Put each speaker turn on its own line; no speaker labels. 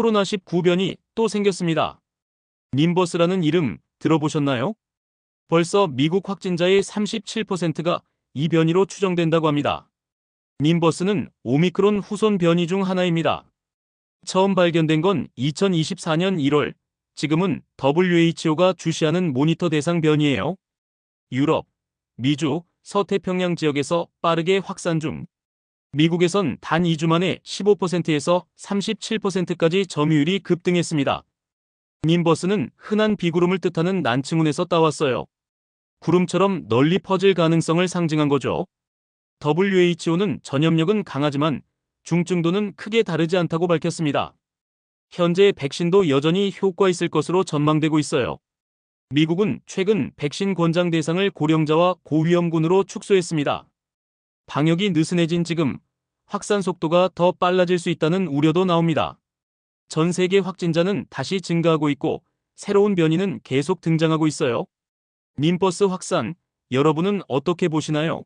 코로나19 변이 또 생겼습니다. 님버스라는 이름 들어보셨나요? 벌써 미국 확진자의 37%가 이 변이로 추정된다고 합니다. 님버스는 오미크론 후손 변이 중 하나입니다. 처음 발견된 건 2024년 1월, 지금은 WHO가 주시하는 모니터 대상 변이에요. 유럽, 미주, 서태평양 지역에서 빠르게 확산 중. 미국에선 단 2주 만에 15%에서 37%까지 점유율이 급등했습니다. 님버스는 흔한 비구름을 뜻하는 난칭운에서 따왔어요. 구름처럼 널리 퍼질 가능성을 상징한 거죠. WHO는 전염력은 강하지만 중증도는 크게 다르지 않다고 밝혔습니다. 현재 백신도 여전히 효과 있을 것으로 전망되고 있어요. 미국은 최근 백신 권장 대상을 고령자와 고위험군으로 축소했습니다. 방역이 느슨해진 지금 확산 속도가 더 빨라질 수 있다는 우려도 나옵니다. 전 세계 확진자는 다시 증가하고 있고 새로운 변이는 계속 등장하고 있어요. 님버스 확산, 여러분은 어떻게 보시나요?